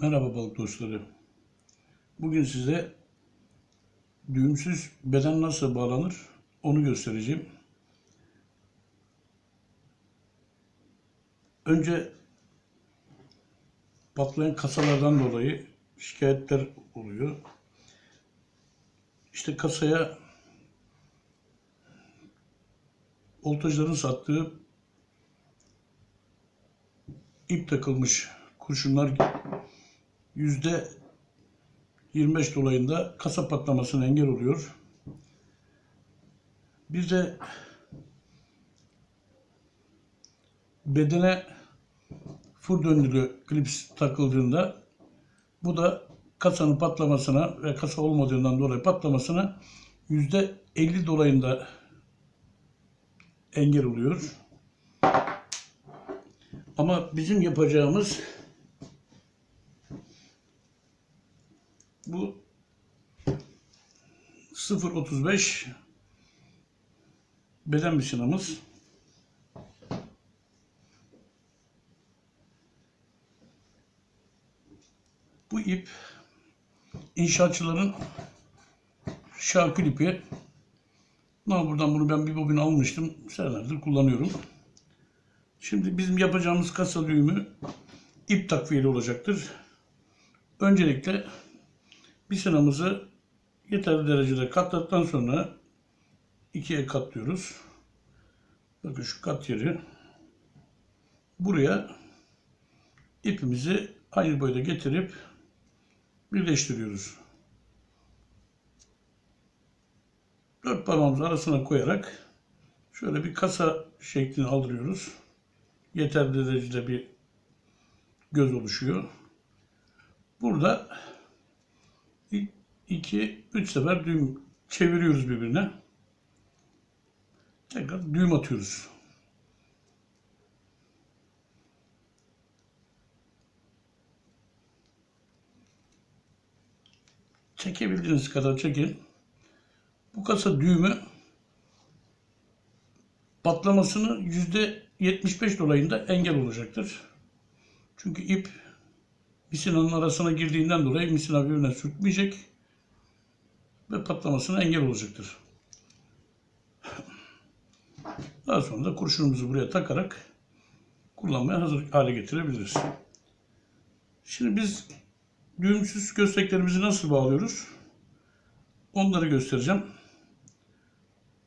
Merhaba balık dostları. Bugün size düğümsüz beden nasıl bağlanır onu göstereceğim. Önce patlayan kasalardan dolayı şikayetler oluyor. İşte kasaya voltajların sattığı ip takılmış kurşunlar yüzde 25 dolayında kasa patlamasına engel oluyor. Bir de bedene fır döndürü klips takıldığında bu da kasanın patlamasına ve kasa olmadığından dolayı patlamasına yüzde 50 dolayında engel oluyor. Ama bizim yapacağımız bu 0.35 beden misinamız. Bu ip inşaatçıların şarkül ipi. Ama buradan bunu ben bir bobin almıştım. Senelerdir kullanıyorum. Şimdi bizim yapacağımız kasa düğümü ip takviyeli olacaktır. Öncelikle bisinamızı yeterli derecede katladıktan sonra ikiye katlıyoruz. Bakın şu kat yeri. Buraya ipimizi aynı boyda getirip birleştiriyoruz. Dört parmağımızı arasına koyarak şöyle bir kasa şeklini aldırıyoruz. Yeterli derecede bir göz oluşuyor. Burada 2 3 sefer düğüm çeviriyoruz birbirine. Tekrar düğüm atıyoruz. Çekebildiğiniz kadar çekin. Bu kasa düğümü patlamasını yüzde 75 dolayında engel olacaktır. Çünkü ip misinanın arasına girdiğinden dolayı misina birbirine sürtmeyecek ve patlamasına engel olacaktır. Daha sonra da kurşunumuzu buraya takarak kullanmaya hazır hale getirebiliriz. Şimdi biz düğümsüz kösteklerimizi nasıl bağlıyoruz? Onları göstereceğim.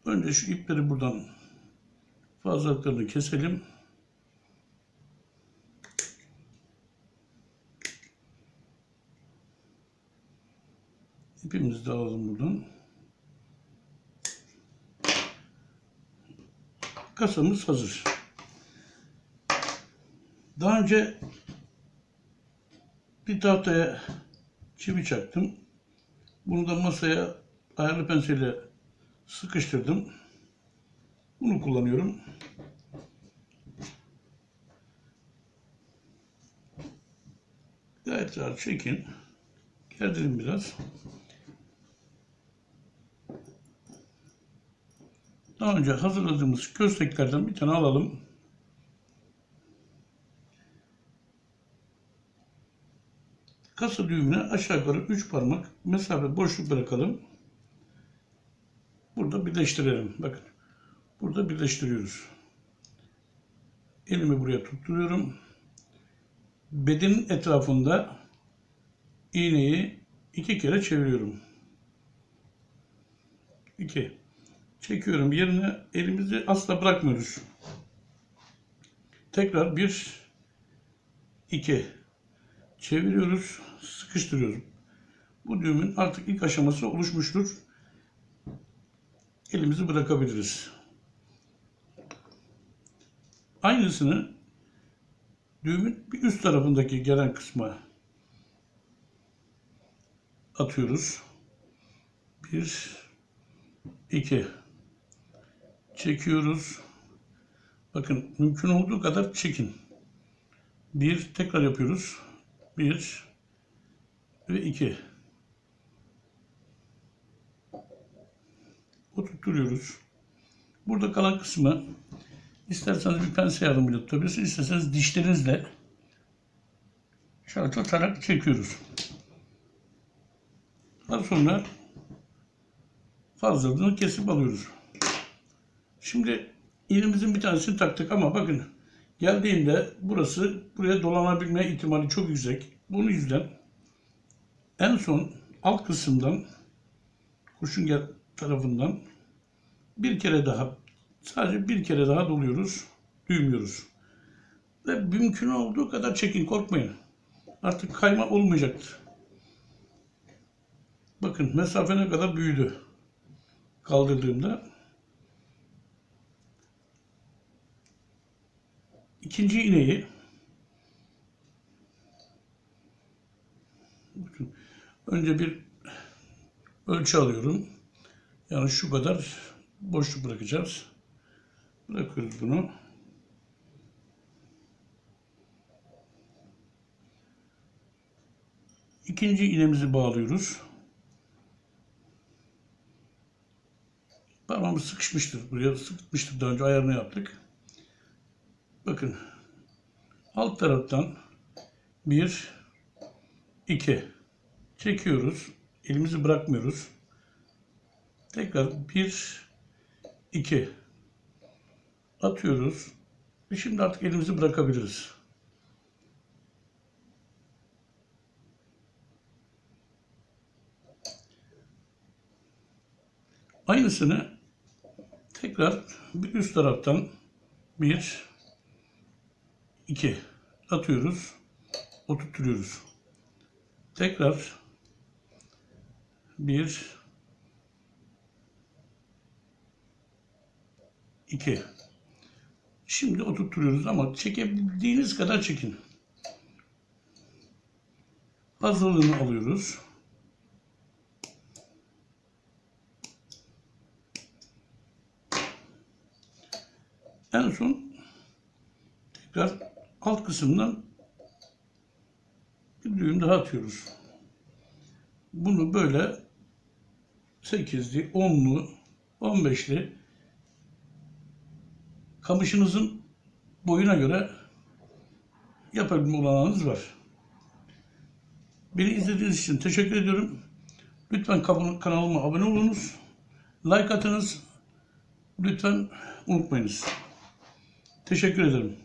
Önce şu ipleri buradan fazlalıklarını keselim. İpimizi de alalım buradan. Kasamız hazır. Daha önce bir tahtaya çivi çaktım. Bunu da masaya ayarlı penselle sıkıştırdım. Bunu kullanıyorum. Gayet rahat çekin. Gerdirin biraz. Daha önce hazırladığımız kösteklerden bir tane alalım. Kasa düğümüne aşağı yukarı 3 parmak mesafe boşluk bırakalım. Burada birleştirelim. Bakın. Burada birleştiriyoruz. Elimi buraya tutturuyorum. Bedenin etrafında iğneyi iki kere çeviriyorum. İki. Çekiyorum yerine elimizi asla bırakmıyoruz. Tekrar bir, iki. Çeviriyoruz, sıkıştırıyoruz. Bu düğümün artık ilk aşaması oluşmuştur. Elimizi bırakabiliriz. Aynısını düğümün bir üst tarafındaki gelen kısma atıyoruz. Bir, iki. Çekiyoruz. Bakın mümkün olduğu kadar çekin. Bir, tekrar yapıyoruz. Bir ve iki. Oturtuyoruz. Burada kalan kısmı isterseniz bir pense yardımıyla tutabilirsiniz. isterseniz dişlerinizle tutarak çekiyoruz. Daha sonra fazlalığını kesip alıyoruz. Şimdi iğnemizin bir tanesini taktık ama bakın geldiğinde burası buraya dolanabilme ihtimali çok yüksek. Bunun yüzden en son alt kısımdan kurşun gel tarafından bir kere daha sadece bir kere daha doluyoruz. Düğmüyoruz. Ve mümkün olduğu kadar çekin korkmayın. Artık kayma olmayacaktır. Bakın mesafe ne kadar büyüdü. Kaldırdığımda. İkinci iğneyi önce bir ölçü alıyorum. Yani şu kadar boşluk bırakacağız. Bırakıyoruz bunu. İkinci iğnemizi bağlıyoruz. Parmağımız sıkışmıştır. Buraya sıkmıştık daha önce ayarını yaptık. Bakın alt taraftan bir iki çekiyoruz. Elimizi bırakmıyoruz. Tekrar bir iki atıyoruz. Ve şimdi artık elimizi bırakabiliriz. Aynısını tekrar bir üst taraftan bir iki atıyoruz. Oturtuyoruz. Tekrar bir iki Şimdi oturtuyoruz ama çekebildiğiniz kadar çekin. Fazlalığını alıyoruz. En son tekrar alt kısımdan bir düğüm daha atıyoruz. Bunu böyle 8'li, 10'lu, 15'li kamışınızın boyuna göre yapabilme olanağınız var. Beni izlediğiniz için teşekkür ediyorum. Lütfen kan- kanalıma abone olunuz. Like atınız. Lütfen unutmayınız. Teşekkür ederim.